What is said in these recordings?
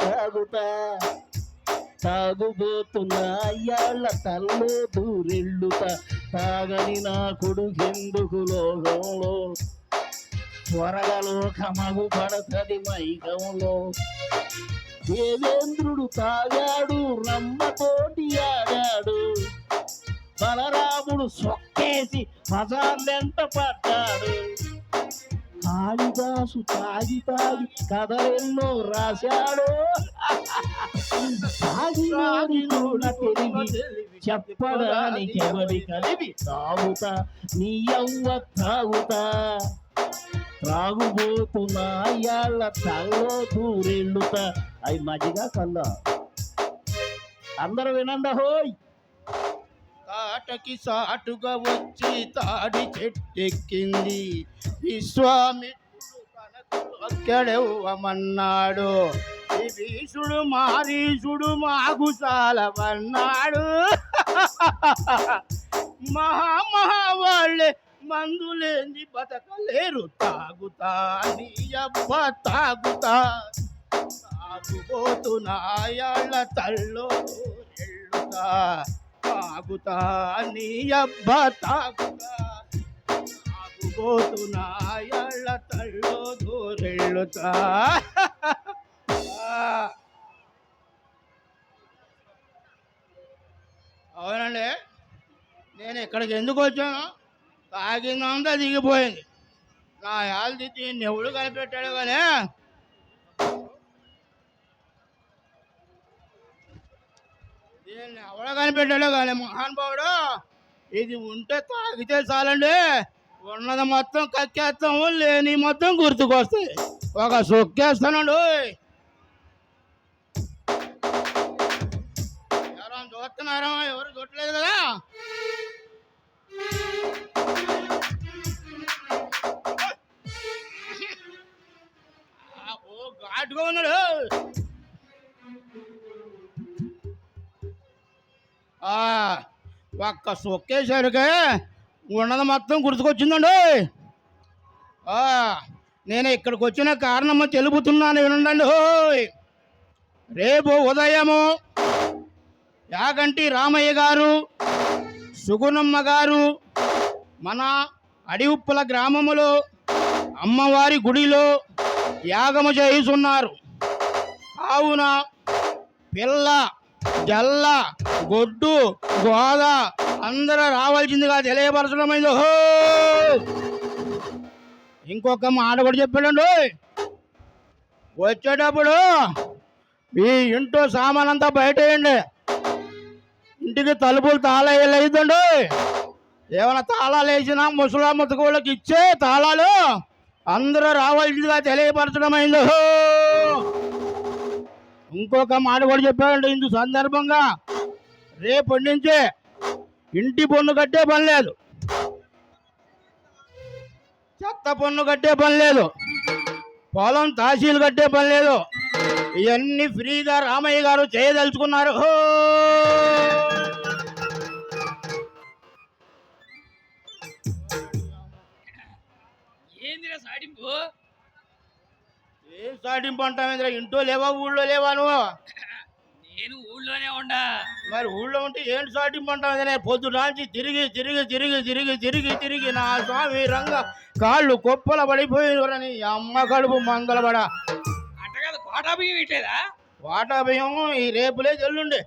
తాగుతా. తాగుబోతున్నా అయ్యాళ్ళ తల్లో దూరెళ్ళుతా. తాగని నా కొడుకెందుకు లోకంలో? త్వరగా లోకమగు పడతది మైకంలో. దేవేంద్రుడు తాగాడు రమ్మతోటి ఆడాడు. బలరాముడు సొక్కేసి మజాలెంట పడ్డాడు కాళిదాసు తాగి తాగి కథలెన్నో రాశాడు. తాగి నాడి నూడ తెలివి చెప్పడానికి ఎవరి కలివి తాగుతా నీ అవ్వ తాగుతా. త్రాగుబోతున్నా అయ్యాళ్ళ తల్లో దూరెళ్ళుతా అవి మజిగా కల్లా అందరూ వినండి హోయ్ తాటకి సాటుగా వచ్చి తాడి చెట్టెక్కింది. విశ్వామిత్రుడు తనకు అక్కడెవ్వమన్నాడు విభీషుడు మారీషుడు మాకు చాలవన్నాడు మహా వాళ్ళే మందులేంది బతకలేరు తాగుతా. నీ అబ్బ తాగుతా. తాగుబోతున్నాయాళ్ళ తల్లో ఎళ్ళుతా తాగుతా నీ అబ్బ తాగుతా. తాగుబోతున్నాయాళ్ళ తల్లో దూరెళ్ళుతా. అవునండి నేను ఇక్కడికి ఎందుకు వచ్చాను? తాగిందంతా దిగిపోయింది. నా యాల్ది దీన్ని ఎవడు కనిపెట్టాడు కానీ ఎవడో కనిపెట్టాడు కానీ మహానుభావుడు ఇది ఉంటే తాగితే చాలండి. ఉన్నది మొత్తం కక్కేస్తాము లేని మొత్తం గుర్తుకొస్తాయి. ఒక సొక్కేస్తానండు. ఎవరైనా చూస్తున్నారా? ఎవరు చూడలేదు కదా? ఓ ఘాటుగా ఉన్నాడు. ఒక్క సొక్కేసరికి ఉన్నది మొత్తం గుర్తుకొచ్చిందండి. నేను ఇక్కడికి వచ్చిన కారణము తెలుపుతున్నాను వినండి హోయ్! రేపు ఉదయము యాగంటి రామయ్య గారు సుగుణమ్మ గారు మన అడివుప్పల గ్రామములో అమ్మవారి గుడిలో యాగము చేయిస్తున్నారు కావున పిల్ల జల్ల గొడ్డు గోద అందరూ రావాల్సిందిగా తెలియపరచడమైంది. హో! ఇంకొక మాట కూడా చెప్పాడండి. వచ్చేటప్పుడు మీ ఇంట్లో సామాన్ అంతా బయట ఇంటికి తలుపులు తాళాలు ఏమైనా తాళాలు వేసినా ముసలా ముతకోళ్ళకి ఇచ్చే తాళాలు అందరూ రావాల్సిందిగా తెలియపరచడం హో! ఇంకొక మాట కూడా చెప్పాడంటే ఇందు సందర్భంగా. రేపటి నుంచే ఇంటి పన్ను కట్టే పని లేదు. చెత్త పన్ను కట్టే పని లేదు. పొలం తహసీలు కట్టే పని లేదు. ఇవన్నీ ఫ్రీగా రామయ్య గారు చేయదలుచుకున్నారు. ఏందిరా సాడింపు సాటింపు అంటావేంద్ర ఇంట్లో లేవా? ఊళ్ళో లేవా నువ్వు? నేను ఊళ్ళోనే ఉండా. మరి ఊళ్ళో ఉంటే ఏంటి సాటింపు అంటావేంద్ర పొద్దు నుంచి తిరిగి తిరిగి తిరిగి తిరిగి తిరిగి తిరిగి నా స్వామి రంగ కాళ్ళు కొప్పల పడిపోయి అమ్మ కడుపు మంగళపడ అంట కదా కోటా బియ్యం ఇట్లేదా? వాటా భయం ఈ రేపులే చెల్లుండే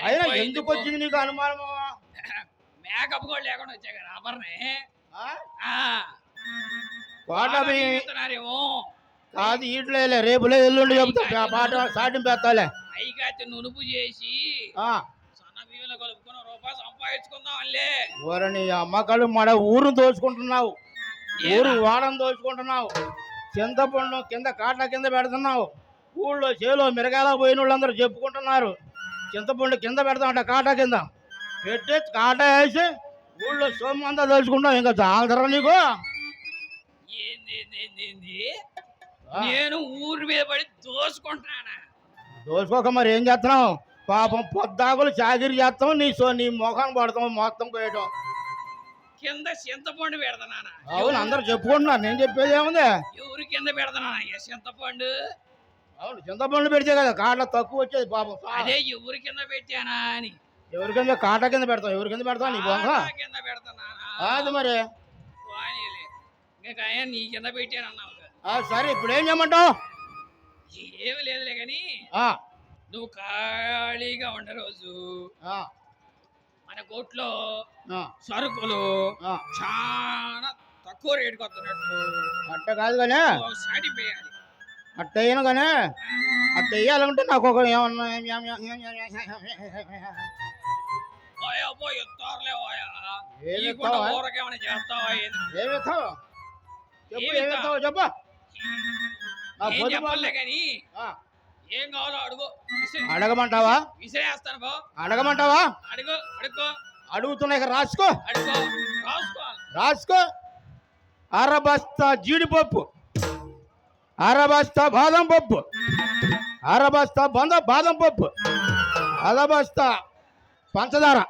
అయినా ఎందుకు. వచ్చింది నీకు అనుమానము? మేకప్ కూడా లేకుండా వచ్చాక రాబర్నే ఆ? వాటా భయం కాదు ఈట్లే రేపులే ఎల్లుండి చెప్తా. పాట సాటింపు అయిగాతే నునుపు చేసి ఓరని అమ్మకాలు మన ఊరు దోచుకుంటున్నావు. ఊరు వాడని దోచుకుంటున్నావు. చింతపండు కింద కాట్ల కింద పెడుతున్నావు. ఊళ్ళో చేలో మిరగాల పోయిన వాళ్ళందరూ చెప్పుకుంటున్నారు చింతపండు కింద పెడతామంట కాటా కింద. పెట్టి కాట వేసి ఊళ్ళో సొమ్ము అంతా దోచుకుంటావు ఇంకా చాలదరా నీకు? ఏంది? నేను ఊరి మీద పడి దోసుకుంటున్నానా? దోచుకోక మరి ఏం చేస్తున్నావు? పాపం పొద్దాకులు చాకిరి చేస్తాం నీ సో నీ ముఖాన్ని పడతాం మొత్తం పోయటం. కింద చింతపండు పెడతానా అవును అందరూ చెప్పుకుంటున్నారు నేను చెప్పేది ఏముంది? ఎవరి కింద పెడతానా చింతపండు? అవును చింతపండు పెడితే కదా కాళ్ళ తక్కువ వచ్చేది పాపం అదే ఎవరి కింద పెట్టానా అని. ఎవరికింద కాట కింద పెడతావు ఎవరి కింద పెడతావు నీ బొంగ కింద పెడతానా అది మరి. నీ కింద పెట్టాను అన్నావు కదా. ఆ, సరే ఇప్పుడు ఏం చేయమంటావు ఏమి లేదులే కానీ ఆ, నువ్వు ఖాళీగా ఉండే రోజు ఆ, మన కోట్లో ఆ, సరుకులు ఆ. చాలా తక్కువ రేటుకి వస్తున్నట్టు అట్ట కాదు కానీ వేయాలి అట్ట వేయను కానీ అట్ట వేయాలంటే నాకు ఒక ఏమన్నా చేస్తావా చెప్పు ఏమి చెప్పు ఏం పొద్దు చెప్పలే కానీ ఆ, ఏం కావాలో అడుగు. విసిరి- అడగమంటావా? విసిరేస్తాను బో అడగమంటావా? అడుగు అడుక్కో. అడుగుతున్నా ఇక రాసుకో. అడుక్కో. రాసుకో. రాసుకో. అరబస్తా జీడిపప్పు. అరబస్తా బాదం పప్పు. అరబస్తా బంద బాదం పప్పు. అరబస్తా పంచదార.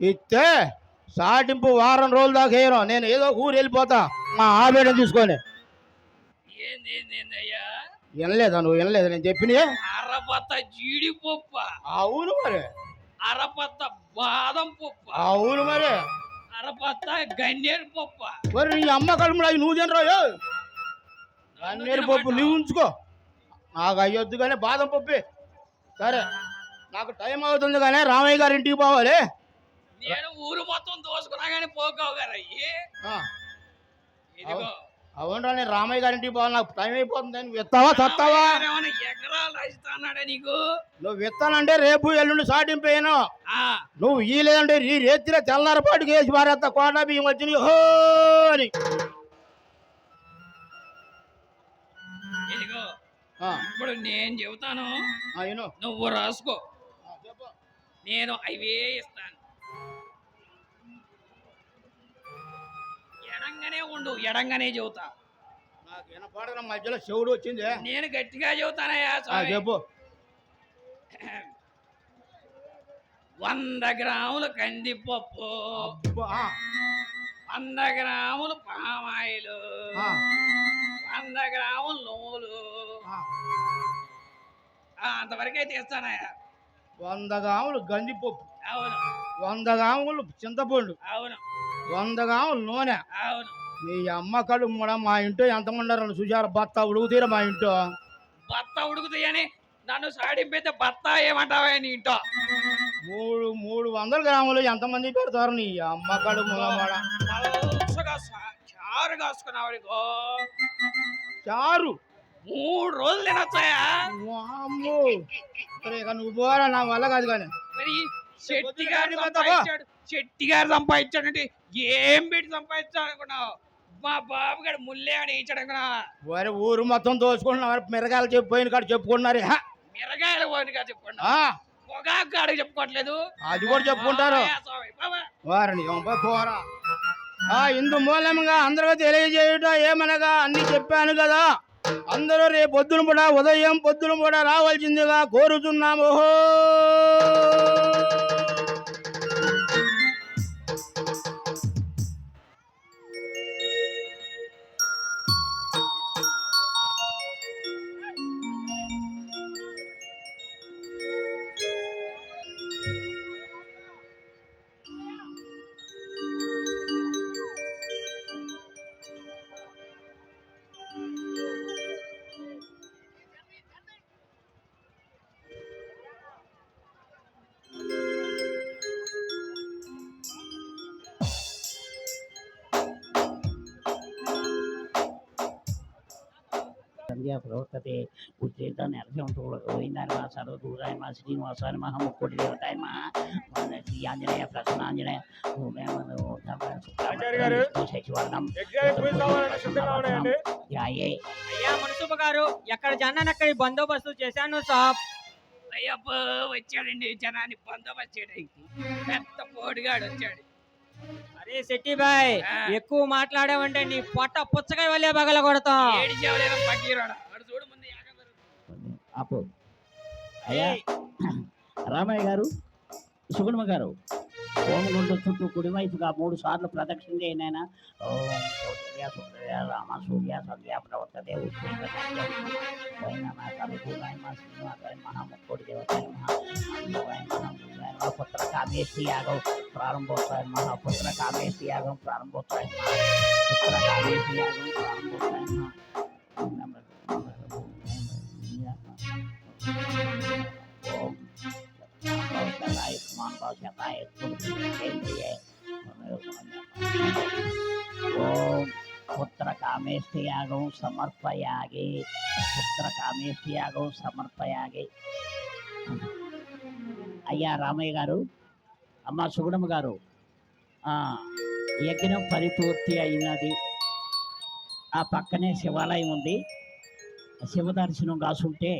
ఇస్తే సాటింపు వారం రోజుల దాకా వేయను. నేను ఏదో ఊరు వెళ్ళిపోతా. మా ఆవేదన తీసుకొని. వినలేదా నువ్వు? వినలేదు? నేను చెప్పిన అరపత్త జీడిపప్పు. అవును మరి. అరపత్త బాదం పప్పు. అవును మరి. అరపత్త గన్నేరు పప్పు. మరి నీ అమ్మ కడుపులో అవి నువ్వు తినరా? గన్నేరు పప్పు నువ్వు ఉంచుకో. నాకు అయ్యొద్దు కానీ బాదం పప్పే. సరే. నాకు టైం అవుతుంది కానీ రామయ్య గారి ఇంటికి పోవాలి. నేను ఊరు మొత్తం దోసుకున్నా కానీ పోకావు గారు అయ్యి ఆ, ఇదిగో. అవునరా నేను రామయ్య గారి ఇంటికి పోవాలి నాకు టైం అయిపోతుంది నువ్వు విత్తావా ఏమైనా ఎకరాలు రాయిస్తాన్నాడా నీకు? నువ్వు విత్తానంటే రేపు ఎల్లుండి సాటింపేయను ఆ. నువ్వు ఈ లేదంటే ఈ రేతిలో తెల్లారపాటుకి వేసి పారేస్తా కోట బియ్యం వచ్చినాయి హో అని. ఇప్పుడు నేను చెబుతాను. నువ్వు రాసుకో. నేను అవే ఇస్తాను. ఎడంగానే ఉండు ఎడంగానే చెబుతా. నాకు మధ్యలో చెవుడు వచ్చింది. నేను గట్టిగా చెబుతానయ్యా స్వామి. చెప్పు. వంద గ్రాములు కందిపప్పు అబ్బా, ఆ, వంద గ్రాములు పామాయిలు ఆ, వంద గ్రాములు నువ్వులు. ఆ. ఆ, అంతవరకు అయితే ఇస్తానయ్యా వంద గాములు గంజిపప్పు అవును. వంద గాములు చింతపండు అవును. వంద గాములు నూనె అవును. మీ అమ్మ కడు కూడా మా ఇంట్లో ఎంతమంది ఉన్నారు చూసారు భర్త ఉడుగుతీరా మా ఇంట్లో. భర్త ఉడుకుతాయని నన్ను సాడింపైతే భర్త ఏమంటావా నీ ఇంటో మూడు మూడు వందల గ్రాములు ఎంతమంది పెడతారు నీ అమ్మ సా- చారు కాసుకున్నావాడికో చారు? మూడు రోజులు తినొచ్చాయా? నువ్వు పోరా నా వల్ల కాదు కానీ. మరి శెట్టి పొద్దున గారు శెట్టి గారు సంపాదించాడు అంటే ఏం పెట్టి సంపాదించాడు అనుకున్నావు మా బాబు గారు ముల్లే అని ఇచ్చాడు అనుకున్నావా వారి ఊరు మొత్తం దోచుకుంటున్నారు మిరగాయలు చెప్పిపోయిన కాడ చెప్పుకుంటున్నారు హ. మిరగాయలు పోయినగా చెప్పుకున్నా ఆ, పొగాకు చెప్పుకోవట్లేదు. అది కూడా చెప్పుకుంటారు. స్వామి, బాబాయ్. వారిని పోరా. ఆ ఇందు మూలంగా అందరూ తెలియజేయుట ఏమనగా అన్ని చెప్పాను కదా. అందరూ రేపు పొద్దున కూడా ఉదయం పొద్దున కూడా రావాల్సిందిగా కోరుతున్నాము సంధ్యా ప్రవర్తతే ఉచ్చేత నరసింహుడు గోవిందాని మా సర్వదూరాయ మా శ్రీనివాసాని మహా ముక్కోటి దేవతాయ మా మన శ్రీ ఆంజనేయ ప్రసన్నాంజనేయ. శశివర్ణం అయ్యా గారు ఎక్కడ జనాన్ని అక్కడ బందోబస్తు చేశాను సాబ్ అయ్యప్ప వచ్చాడండి జనాన్ని బందోబస్తు చేయడానికి పెద్ద పోటుగాడు వచ్చాడు అరే శెట్టి బాయ్. ఎక్కువ మాట్లాడావంటే నీ పొట్ట పుచ్చకాయ వల్లే బగల కొడతాం ఏడు పక్కీరాడు వాడు చూడు ముందు యాగందరు. ఆపు. అయ్యా. రామయ్య గారు సుగుణమ్మ గారు హోమగుండ చుట్టూ కుడివైపుగా మూడు సార్లు ప్రదక్షిణ చేయనైనా ఓం సూర్య సూర్య రామ సూర్య సూర్య ఉత్కృష్ట శ్రీనివాసాయ మహాముక్కోటి మహా పుత్ర కామేష్టి యాగం ప్రారంభోత్సవ మహాపుత్ర కామేష్టి యాగం ప్రారంభోత్సవ పుత్ర కామేష్టి యాగం ప్రారంభోత్సవ ఓం శతాయ మానవ శతాయ ఓం పుత్ర కామేష్టి యాగం సమర్పయాగి పుత్ర కామేష్టి యాగం సమర్పయాగి అయ్యా రామయ్య గారు అమ్మ సుగుణమ్మ గారు యజ్ఞం పరిపూర్తి అయినది. ఆ పక్కనే శివాలయం ఉంది. శివ దర్శనం కాసుంటే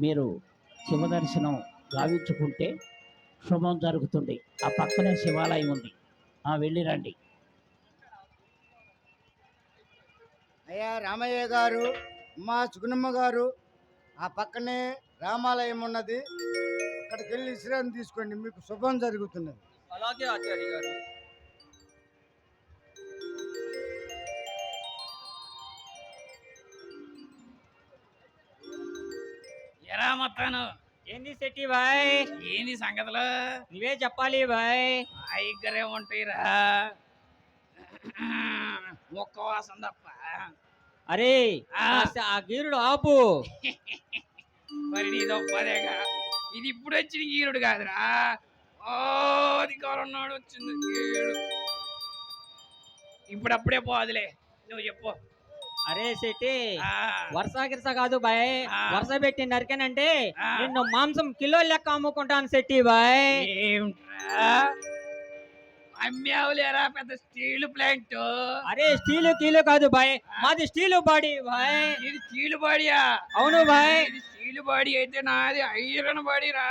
మీరు శివ దర్శనం గావించుకుంటే శుభం జరుగుతుంది. ఆ పక్కనే శివాలయం ఉంది. ఆ వెళ్ళి రండి. అయ్యా రామయ్య గారు మా సుగుణమ్మ గారు ఆ పక్కనే రామాలయం ఉన్నది. అక్కడికి వెళ్ళి విశ్రాంతి తీసుకోండి. మీకు శుభం జరుగుతున్నది. అలాగే ఆచార్య గారు. ఎరా మొత్తాను? ఏంది శెట్టి బాయ్? ఏంది సంగతులు? నువ్వే చెప్పాలి బాయ్. ఐగరే ఉంటాయిరా. ఒక్క వాసన తప్ప. అరే ఆ. గీరుడు ఆపు. మరి నీ తప్పదేగా? ఇది ఇప్పుడు వచ్చిన గీరుడు కాదురా. ఓ అధికారం నాడు వచ్చింది గీరుడు. ఇప్పుడు అప్పుడే పోదులే. నువ్వు చెప్పు. అరే శెట్టి వరుస గిరస కాదు బాయ్. వరుస పెట్టి నరికానంటే. నిన్ను మాంసం కిలో లెక్క అమ్ముకుంటాను శెట్టి బాయ్. అమ్మావులేరా పెద్ద స్టీల్ ప్లాంట్? అరే స్టీలు కీలు కాదు బాయ్. మాది స్టీలు బాడీ బాయ్. ఇది స్టీల్ బాడీయా? అవును బాయ్. ఇది స్టీల్ బాడీ అయితే నాది ఐరన్ బాడీ రా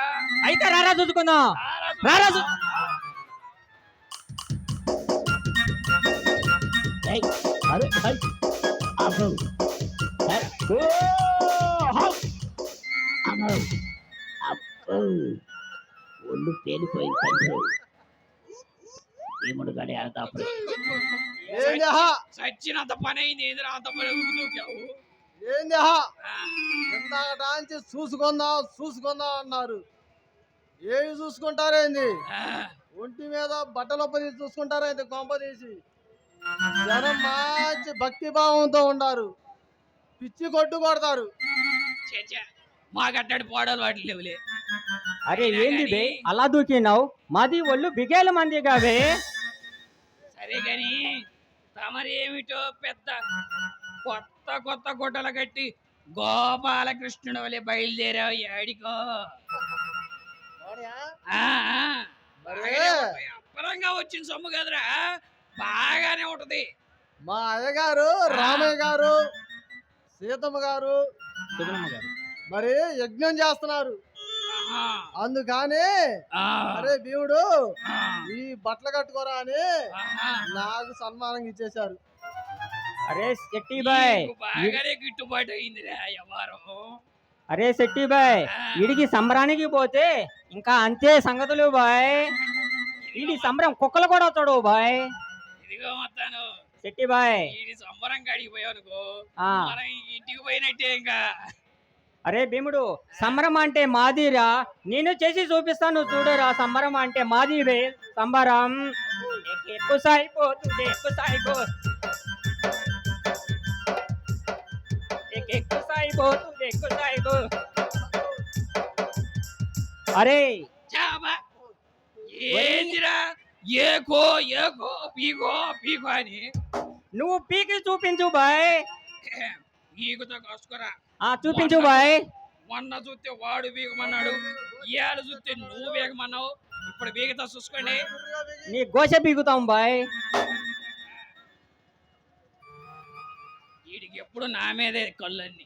అయితే రారా చూసుకుందాం. రారా అరే, ఒళ్ళు పేలిపోయింది తండ్రి భీముడు గడి? చచ్చినంత పని? అయింది ఏందిరా అంత పని ఏంది ఇందాకటాంచి చూసుకుందాం చూసుకుందాం అన్నారు. ఏవి చూసుకుంటారేంది? ఒంటి మీద బట్టలు తీసి చూసుకుంటారేంది కొంప తీసి జనం మంచి భక్తి భావంతో ఉండారు. పిచ్చి కొట్టు కొడతారు. మాకట్టడి పోవడాలు వాటి లేవులే. అరే ఏంది బే? అలా దూకినావు? మాది ఒళ్ళు బిగేల మంది కావే సరే గాని తమరేమిటో పెద్ద కొత్త కొత్త గుడ్డలు కట్టి గోపాలకృష్ణుడు వలె బయలుదేరావు ఏడికో. అప్పరంగా వచ్చిన సొమ్ము కదరా? బాగానే ఉంటది. మా అయ్యగారు రామయ్య గారు సీతమ్మ గారు మరి యజ్ఞం చేస్తున్నారు. అందుకని అరే భీముడు ఆ, ఈ బట్టలు కట్టుకోరా అని. నాకు సన్మానం ఇచ్చేశారు. అరే శెట్టి బాయ్. బాగానే గిట్టుబాటు అయిందిరా వ్యవహారం అరే శెట్టి బాయ్ ఆ, వీడికి సంబరానికి పోతే ఇంకా అంతే సంగతులు బాయ్. వీడి సంబరం కుక్కలు కూడా వస్తాడు బాయ్. ఇదిగో మొత్తాను శెట్టి బాయ్. ఈ సంబరం కాడికి మనం ఇంటికి పోయినట్టే ఇంకా. అరే భీముడు సంబరం అంటే మాదిరా? నేను చేసి చూపిస్తాను చూడరా సంబరం అంటే మాది బే సంబరం. ఎక్కువ సాయిపోతుంది ఎక్కువ సాయిపో. ఎక్కువ సాయిపోతుంది ఎక్కువ సాయిపో. అరే. చాబా ఏందిరా? ఏకో ఏకో. పీకో పీకో అని. నువ్వు పీకి చూపించు బాయ్. ఈగుతో కాసుకురా. ఆ చూపించు బాయ్. మొన్న చూస్తే వాడు బీగమన్నాడు ఇవాళ చూస్తే నువ్వు బీగమన్నావు ఇప్పుడు బీగతో చూసుకోండి. నీ గోష పీకుతాం బాయ్. వీడికి ఎప్పుడు నా మీదే కళ్ళన్నీ.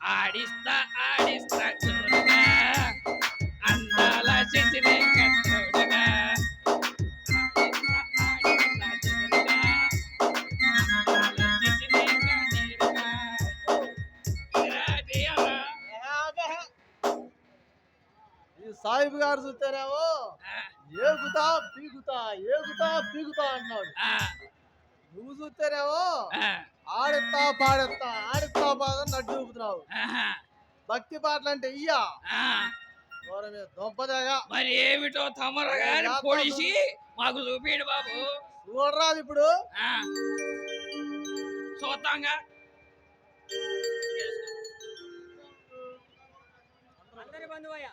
ఆడిస్తా ఆడిస్తా. పాడేస్తా ఆడిస్తా బాగా నడ్డు చూపుతున్నావు భక్తి పాటలు అంటే ఇయ్యా దొంపదగా. మరి ఏమిటో తమరగా పొడిచి మాకు చూపించు బాబు. చూడరాదు ఇప్పుడు. చూద్దాంగా. అందరి బంధువయ్యా.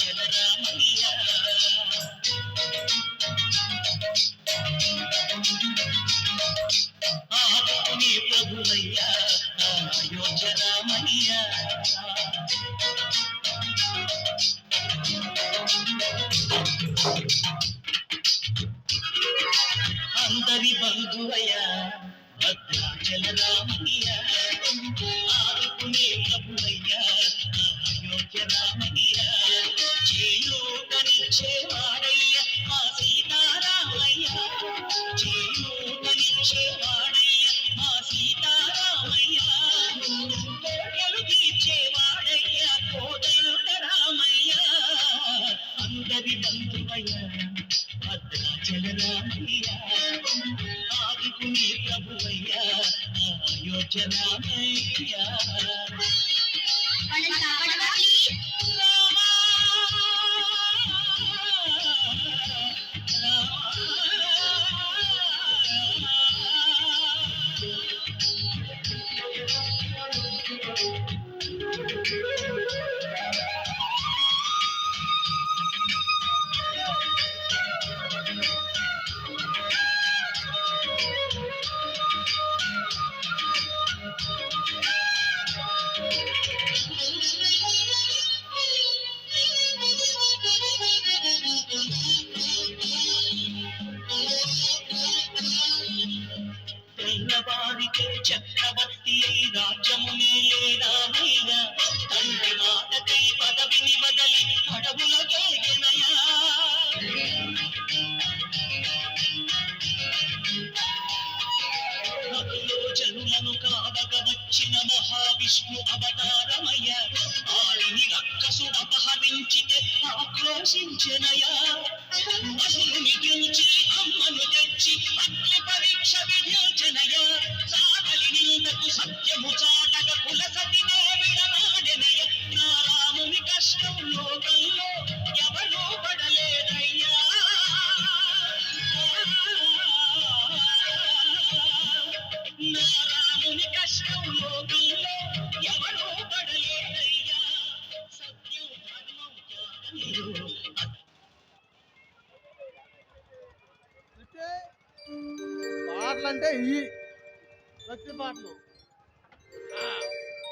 కట్టుబాట్లు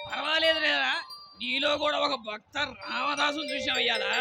పర్వాలేదు లేదా? నీలో కూడా ఒక భక్త రామదాసు చూసావయ్యాలా